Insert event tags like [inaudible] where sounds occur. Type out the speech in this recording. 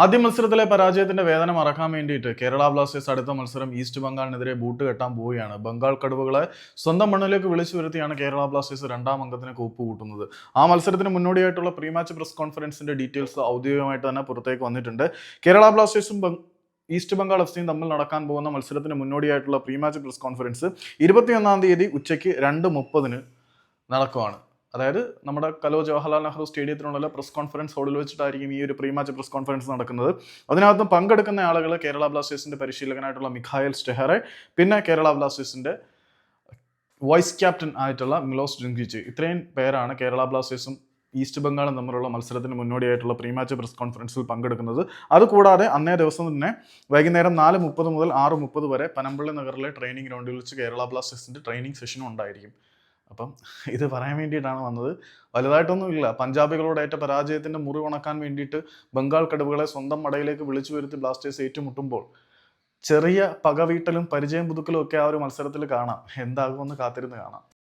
ആദ്യ മത്സരത്തിലെ പരാജയത്തിന്റെ വേദന മറക്കാൻ വേണ്ടിയിട്ട് കേരള ബ്ലാസ്റ്റേഴ്സ് അടുത്ത മത്സരം ഈസ്റ്റ് ബംഗാളിനെതിരെ ബൂട്ട് കെട്ടാൻ പോവുകയാണ്. ബംഗാൾ കടുവകളെ സ്വന്തം മണ്ണിലേക്ക് വിളിച്ചു വരുത്തിയാണ് കേരള ബ്ലാസ്റ്റേഴ്സ് രണ്ടാം അംഗത്തിന് കൂപ്പ് കൂട്ടുന്നത് ആ മത്സരത്തിന് മുന്നോടിയായിട്ടുള്ള പ്രീ മാച്ച് പ്രസ് കോൺഫറൻസിന്റെ ഡീറ്റെയിൽസ് ഔദ്യോഗികമായിട്ട് തന്നെ പുറത്തേക്ക് വന്നിട്ടുണ്ട്. കേരള ബ്ലാസ്റ്റേഴ്സും ഈസ്റ്റ് ബംഗാൾ എഫ് സിയും തമ്മിൽ നടക്കാൻ പോകുന്ന മത്സരത്തിന് മുന്നോടിയായിട്ടുള്ള പ്രീ മാച്ച് പ്രസ് കോൺഫറൻസ് ഇരുപത്തിയൊന്നാം തീയതി ഉച്ചയ്ക്ക് രണ്ട് മുപ്പതിന് നടക്കുവാണ്. അതായത് നമ്മുടെ കലോ ജവഹർലാൽ നെഹ്റു സ്റ്റേഡിയത്തിനുള്ള പ്രസ് കോൺഫറൻസ് ഹോളിൽ വെച്ചിട്ടായിരിക്കും ഈ ഒരു പ്രീ മാച്ച് പ്രസ് കോൺഫറൻസ് നടക്കുന്നത്. അതിനകത്ത് പങ്കെടുക്കുന്ന ആളുകൾ കേരള ബ്ലാസ്റ്റേഴ്സിന്റെ പരിശീലകനായിട്ടുള്ള മിഖായൽ സ്റ്റെഹറെ പിന്നെ കേരള ബ്ലാസ്റ്റേഴ്സിന്റെ വൈസ് ക്യാപ്റ്റൻ ആയിട്ടുള്ള മിലോസ് ജുങ്കിച്ച് ഇത്രയും പേരാണ് കേരള ബ്ലാസ്റ്റേഴ്സും ഈസ്റ്റ് ബംഗാളും തമ്മിലുള്ള മത്സരത്തിന് മുന്നോടിയായിട്ടുള്ള പ്രീ മാച്ച് പ്രസ് കോൺഫറൻസിൽ പങ്കെടുക്കുന്നത്. അതുകൂടാതെ അന്നേ ദിവസം തന്നെ വൈകുന്നേരം നാല് മുപ്പത് മുതൽ ആറ് മുപ്പത് വരെ പനമ്പള്ളി നഗറിലെ ട്രെയിനിങ് ഗ്രൗണ്ടിൽ വെച്ച് കേരള ബ്ലാസ്റ്റേഴ്സിന്റെ ട്രെയിനിങ് സെഷനും ഉണ്ടായിരിക്കും. അപ്പം [laughs] ഇത് പറയാൻ വേണ്ടിയിട്ടാണ് വന്നത്. വലുതായിട്ടൊന്നും ഇല്ല പഞ്ചാബികളോട് ഏറ്റ പരാജയത്തിന്റെ മുറി ഉണക്കാൻ വേണ്ടിയിട്ട് ബംഗാൾ കടുവകളെ സ്വന്തം മടയിലേക്ക് വിളിച്ചു വരുത്തി ബ്ലാസ്റ്റേഴ്സ് ഏറ്റുമുട്ടുമ്പോൾ ചെറിയ പകവീട്ടലും പരിചയം പുതുക്കലും ഒക്കെ ആ ഒരു മത്സരത്തിൽ കാണാം. എന്താകുമെന്ന് കാത്തിരുന്ന് കാണാം.